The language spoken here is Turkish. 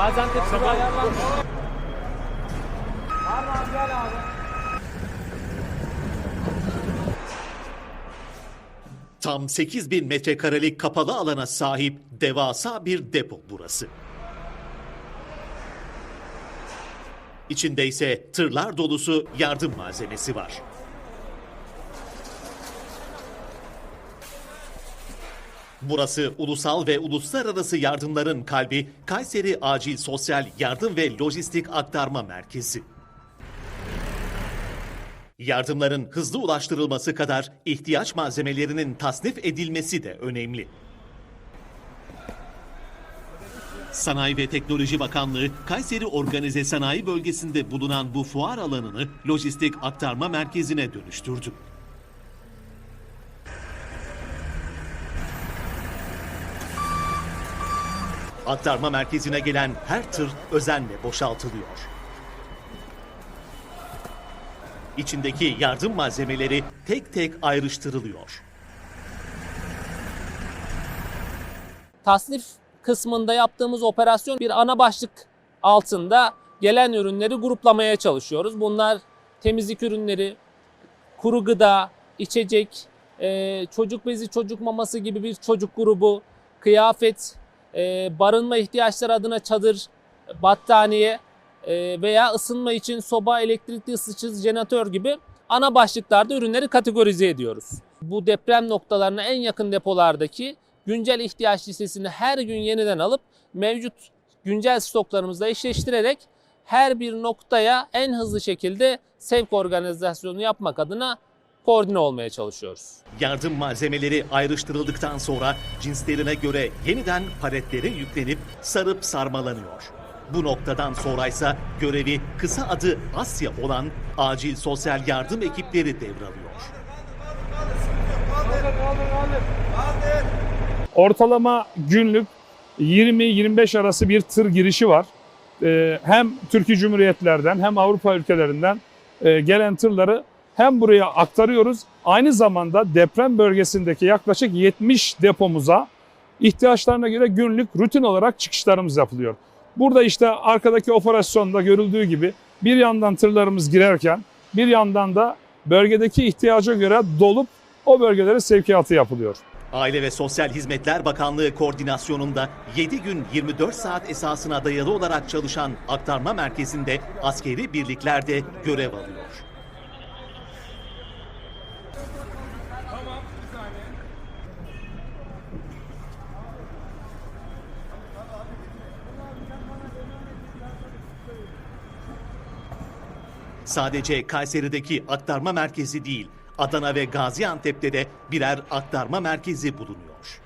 Gaziantep ayarlanmış. Tamam gel abi. Tam 8000 metrekarelik kapalı alana sahip devasa bir depo burası. İçinde ise tırlar dolusu yardım malzemesi var. Burası ulusal ve uluslararası yardımların kalbi Kayseri Acil Sosyal Yardım ve Lojistik Aktarma Merkezi. Yardımların hızlı ulaştırılması kadar ihtiyaç malzemelerinin tasnif edilmesi de önemli. Sanayi ve Teknoloji Bakanlığı, Kayseri Organize Sanayi Bölgesi'nde bulunan bu fuar alanını lojistik aktarma merkezine dönüştürdü. Aktarma merkezine gelen her tır özenle boşaltılıyor. İçindeki yardım malzemeleri tek tek ayrıştırılıyor. tasnif kısmında yaptığımız operasyon bir ana başlık altında gelen ürünleri gruplamaya çalışıyoruz. Bunlar temizlik ürünleri, kuru gıda, içecek, e, çocuk bezi, çocuk maması gibi bir çocuk grubu, kıyafet, e, barınma ihtiyaçları adına çadır, battaniye e, veya ısınma için soba, elektrikli ısıtıcı, jeneratör gibi ana başlıklarda ürünleri kategorize ediyoruz. Bu deprem noktalarına en yakın depolardaki güncel ihtiyaç listesini her gün yeniden alıp mevcut güncel stoklarımızla eşleştirerek her bir noktaya en hızlı şekilde sevk organizasyonu yapmak adına koordine olmaya çalışıyoruz. Yardım malzemeleri ayrıştırıldıktan sonra cinslerine göre yeniden paletlere yüklenip sarıp sarmalanıyor. Bu noktadan sonraysa görevi kısa adı Asya olan acil sosyal yardım ekipleri devralıyor. Ortalama günlük 20-25 arası bir tır girişi var. Ee, Hem Türkiye Cumhuriyetlerden hem Avrupa ülkelerinden e, gelen tırları hem buraya aktarıyoruz. Aynı zamanda deprem bölgesindeki yaklaşık 70 depomuza ihtiyaçlarına göre günlük rutin olarak çıkışlarımız yapılıyor. Burada işte arkadaki operasyonda görüldüğü gibi bir yandan tırlarımız girerken bir yandan da bölgedeki ihtiyaca göre dolup o bölgelere sevkiyatı yapılıyor. Aile ve Sosyal Hizmetler Bakanlığı koordinasyonunda 7 gün 24 saat esasına dayalı olarak çalışan aktarma merkezinde askeri birlikler de görev alıyor. Sadece Kayseri'deki aktarma merkezi değil, Adana ve Gaziantep'te de birer aktarma merkezi bulunuyor.